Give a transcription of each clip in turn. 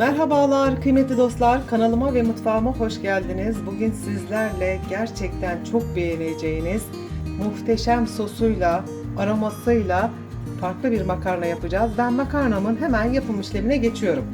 Merhabalar kıymetli dostlar. Kanalıma ve mutfağıma hoş geldiniz. Bugün sizlerle gerçekten çok beğeneceğiniz muhteşem sosuyla, aromasıyla farklı bir makarna yapacağız. Ben makarnamın hemen yapım işlemine geçiyorum.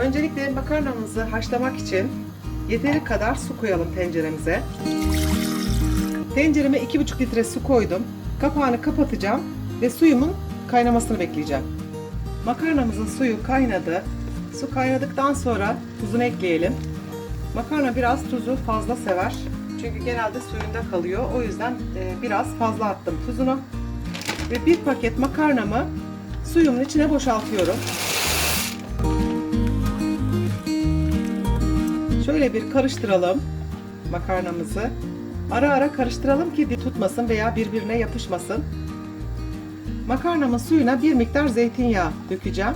Öncelikle makarnamızı haşlamak için yeteri kadar su koyalım tenceremize. Tencereme 2,5 litre su koydum. Kapağını kapatacağım ve suyumun kaynamasını bekleyeceğim. Makarnamızın suyu kaynadı. Su kaynadıktan sonra tuzunu ekleyelim. Makarna biraz tuzu fazla sever. Çünkü genelde suyunda kalıyor. O yüzden e, biraz fazla attım tuzunu. Ve bir paket makarnamı suyumun içine boşaltıyorum. Şöyle bir karıştıralım makarnamızı. Ara ara karıştıralım ki tutmasın veya birbirine yapışmasın. Makarnamın suyuna bir miktar zeytinyağı dökeceğim.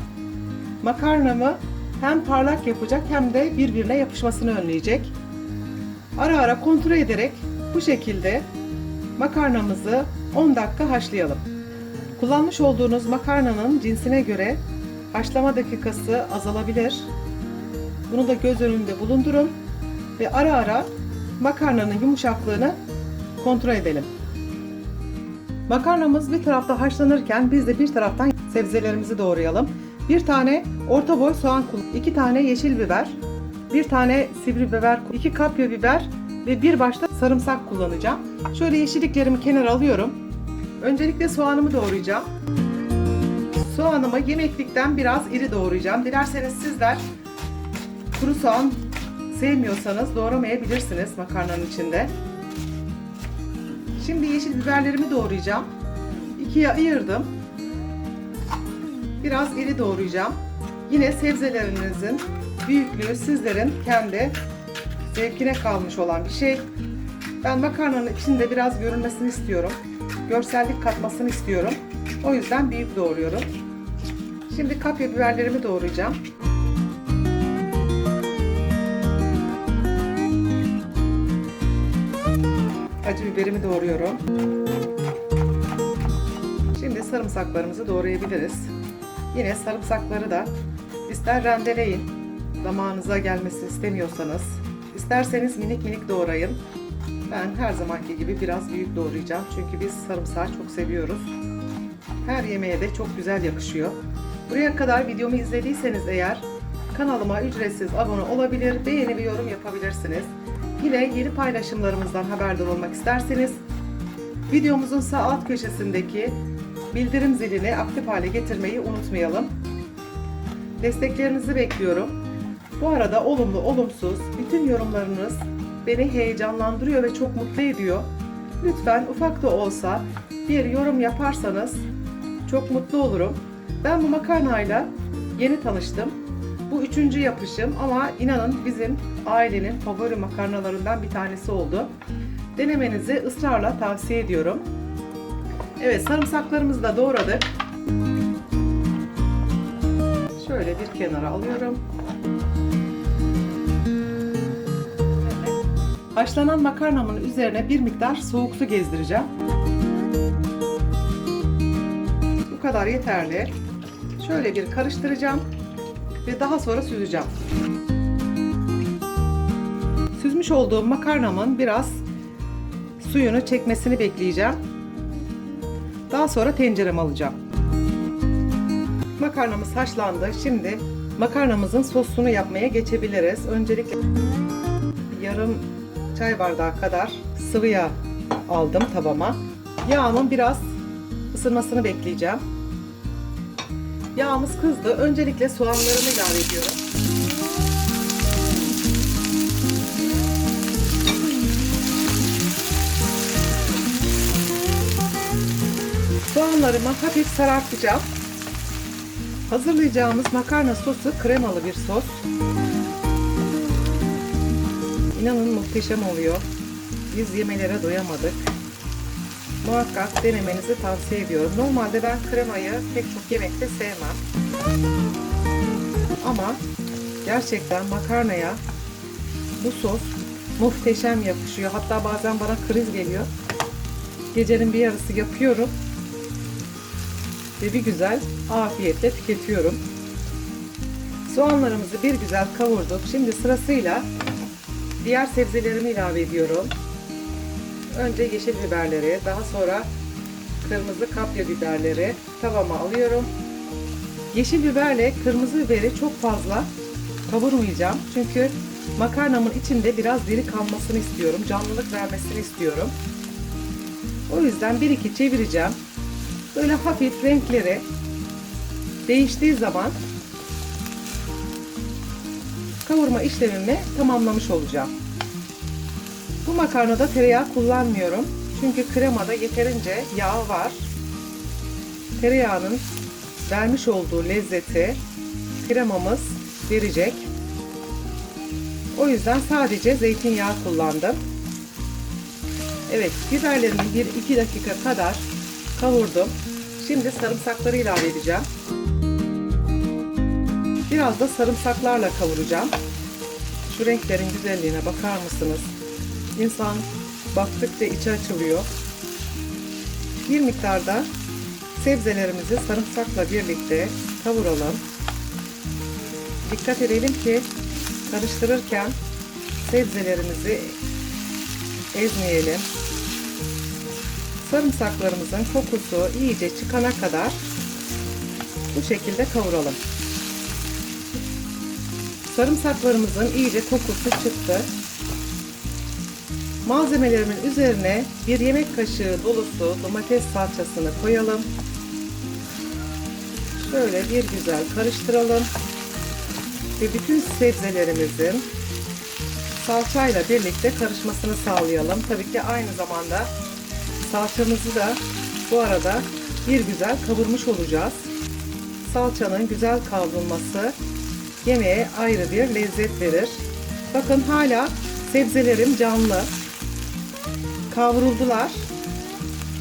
Makarnamı hem parlak yapacak hem de birbirine yapışmasını önleyecek. Ara ara kontrol ederek bu şekilde makarnamızı 10 dakika haşlayalım. Kullanmış olduğunuz makarnanın cinsine göre haşlama dakikası azalabilir. Bunu da göz önünde bulundurun ve ara ara makarnanın yumuşaklığını kontrol edelim. Makarnamız bir tarafta haşlanırken biz de bir taraftan sebzelerimizi doğrayalım. Bir tane orta boy soğan, iki tane yeşil biber, bir tane sivri biber, iki kapya biber ve bir başta sarımsak kullanacağım. Şöyle yeşilliklerimi kenara alıyorum. Öncelikle soğanımı doğrayacağım. Soğanımı yemeklikten biraz iri doğrayacağım. Dilerseniz sizler kuru soğan sevmiyorsanız doğramayabilirsiniz makarnanın içinde. Şimdi yeşil biberlerimi doğrayacağım. İkiye ayırdım. Biraz iri doğrayacağım. Yine sebzelerinizin büyüklüğü sizlerin kendi zevkine kalmış olan bir şey. Ben makarnanın içinde biraz görünmesini istiyorum. Görsellik katmasını istiyorum. O yüzden büyük doğruyorum. Şimdi kapya biberlerimi doğrayacağım. Acı biberimi doğruyorum. Şimdi sarımsaklarımızı doğrayabiliriz. Yine sarımsakları da ister rendeleyin, zamanınıza gelmesi istemiyorsanız, isterseniz minik minik doğrayın. Ben her zamanki gibi biraz büyük doğrayacağım çünkü biz sarımsağı çok seviyoruz. Her yemeğe de çok güzel yakışıyor. Buraya kadar videomu izlediyseniz eğer kanalıma ücretsiz abone olabilir, beğeni ve yorum yapabilirsiniz. Yine yeni paylaşımlarımızdan haberdar olmak isterseniz videomuzun sağ alt köşesindeki bildirim zilini aktif hale getirmeyi unutmayalım. Desteklerinizi bekliyorum. Bu arada olumlu olumsuz bütün yorumlarınız beni heyecanlandırıyor ve çok mutlu ediyor. Lütfen ufak da olsa bir yorum yaparsanız çok mutlu olurum. Ben bu makarnayla yeni tanıştım. Bu üçüncü yapışım ama inanın bizim ailenin favori makarnalarından bir tanesi oldu. Denemenizi ısrarla tavsiye ediyorum. Evet sarımsaklarımızı da doğradık. Şöyle bir kenara alıyorum. Haşlanan makarnamın üzerine bir miktar soğuk su gezdireceğim. Bu kadar yeterli. Şöyle bir karıştıracağım ve daha sonra süzeceğim. Süzmüş olduğum makarnamın biraz suyunu çekmesini bekleyeceğim. Daha sonra tencereme alacağım. Makarnamız haşlandı. Şimdi makarnamızın sosunu yapmaya geçebiliriz. Öncelikle yarım çay bardağı kadar sıvı yağ aldım tabama. Yağımın biraz ısınmasını bekleyeceğim. Yağımız kızdı. Öncelikle soğanlarımı ilave ediyorum. Soğanlarımı hafif sarartacağım. Hazırlayacağımız makarna sosu kremalı bir sos. İnanın muhteşem oluyor. Biz yemelere doyamadık. Muhakkak denemenizi tavsiye ediyorum. Normalde ben kremayı pek çok yemekte sevmem. Ama gerçekten makarnaya bu sos muhteşem yakışıyor. Hatta bazen bana kriz geliyor. Gecenin bir yarısı yapıyorum ve bir güzel afiyetle tüketiyorum. Soğanlarımızı bir güzel kavurduk. Şimdi sırasıyla diğer sebzelerimi ilave ediyorum. Önce yeşil biberleri, daha sonra kırmızı kapya biberleri tavama alıyorum. Yeşil biberle kırmızı biberi çok fazla kavurmayacağım. Çünkü makarnamın içinde biraz diri kalmasını istiyorum. Canlılık vermesini istiyorum. O yüzden bir iki çevireceğim. Böyle hafif renkleri değiştiği zaman kavurma işlemimi tamamlamış olacağım. Bu makarnada tereyağı kullanmıyorum. Çünkü kremada yeterince yağ var. Tereyağının vermiş olduğu lezzeti kremamız verecek. O yüzden sadece zeytinyağı kullandım. Evet, biberlerimi 1-2 dakika kadar kavurdum. Şimdi sarımsakları ilave edeceğim. Biraz da sarımsaklarla kavuracağım. Şu renklerin güzelliğine bakar mısınız? İnsan baktıkça içi açılıyor. Bir miktarda sebzelerimizi sarımsakla birlikte kavuralım. Dikkat edelim ki karıştırırken sebzelerimizi ezmeyelim. Sarımsaklarımızın kokusu iyice çıkana kadar bu şekilde kavuralım. Sarımsaklarımızın iyice kokusu çıktı. Malzemelerimin üzerine bir yemek kaşığı dolusu domates salçasını koyalım. Şöyle bir güzel karıştıralım. Ve bütün sebzelerimizin salçayla birlikte karışmasını sağlayalım. Tabii ki aynı zamanda salçamızı da bu arada bir güzel kavurmuş olacağız. Salçanın güzel kavrulması yemeğe ayrı bir lezzet verir. Bakın hala sebzelerim canlı. Kavruldular.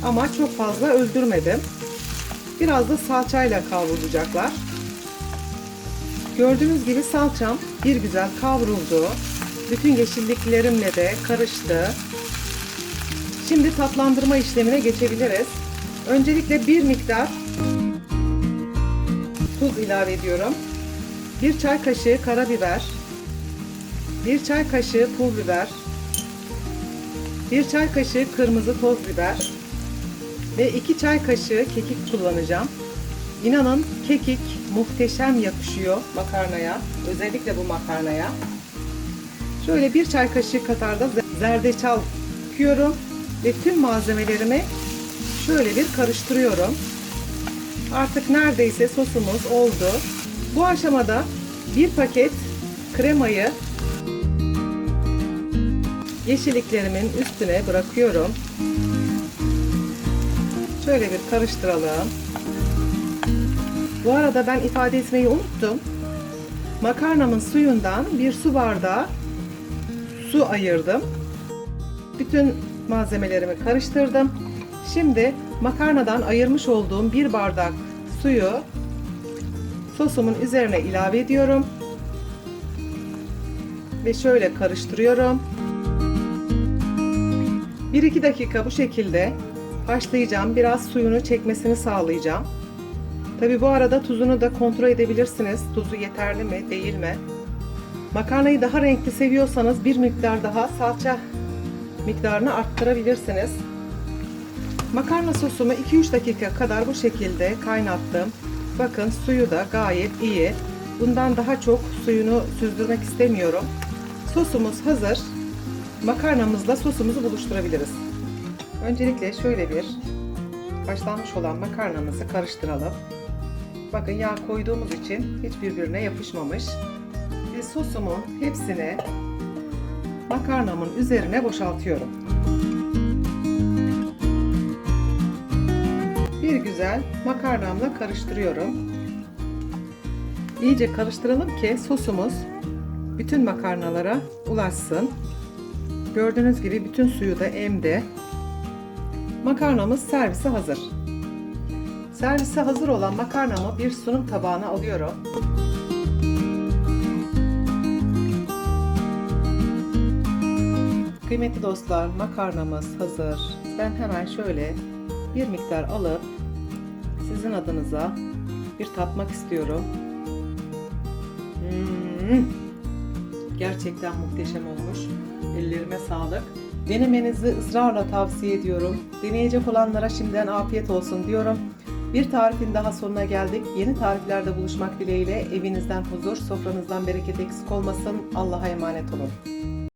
Ama çok fazla öldürmedim. Biraz da salçayla kavrulacaklar. Gördüğünüz gibi salçam bir güzel kavruldu. Bütün yeşilliklerimle de karıştı. Şimdi tatlandırma işlemine geçebiliriz. Öncelikle bir miktar tuz ilave ediyorum. Bir çay kaşığı karabiber, bir çay kaşığı pul biber, bir çay kaşığı kırmızı toz biber ve iki çay kaşığı kekik kullanacağım. İnanın kekik muhteşem yakışıyor makarnaya. Özellikle bu makarnaya. Şöyle bir çay kaşığı kadar da zerdeçal döküyorum ve tüm malzemelerimi şöyle bir karıştırıyorum. Artık neredeyse sosumuz oldu. Bu aşamada bir paket kremayı yeşilliklerimin üstüne bırakıyorum. Şöyle bir karıştıralım. Bu arada ben ifade etmeyi unuttum. Makarnamın suyundan bir su bardağı su ayırdım. Bütün malzemelerimi karıştırdım. Şimdi makarnadan ayırmış olduğum bir bardak suyu sosumun üzerine ilave ediyorum. Ve şöyle karıştırıyorum. 1-2 dakika bu şekilde haşlayacağım. Biraz suyunu çekmesini sağlayacağım. Tabi bu arada tuzunu da kontrol edebilirsiniz. Tuzu yeterli mi değil mi? Makarnayı daha renkli seviyorsanız bir miktar daha salça miktarını arttırabilirsiniz. Makarna sosumu 2-3 dakika kadar bu şekilde kaynattım. Bakın suyu da gayet iyi. Bundan daha çok suyunu süzdürmek istemiyorum. Sosumuz hazır. Makarnamızla sosumuzu buluşturabiliriz. Öncelikle şöyle bir haşlanmış olan makarnamızı karıştıralım. Bakın yağ koyduğumuz için hiç birbirine yapışmamış. Ve sosumun hepsini makarnamın üzerine boşaltıyorum. Bir güzel makarnamla karıştırıyorum. İyice karıştıralım ki sosumuz bütün makarnalara ulaşsın. Gördüğünüz gibi bütün suyu da emdi. Makarnamız servise hazır. Servise hazır olan makarnamı bir sunum tabağına alıyorum. Kıymetli dostlar makarnamız hazır. Ben hemen şöyle bir miktar alıp sizin adınıza bir tatmak istiyorum. Hmm. Gerçekten muhteşem olmuş. Ellerime sağlık. Denemenizi ısrarla tavsiye ediyorum. Deneyecek olanlara şimdiden afiyet olsun diyorum. Bir tarifin daha sonuna geldik. Yeni tariflerde buluşmak dileğiyle evinizden huzur, sofranızdan bereket eksik olmasın. Allah'a emanet olun.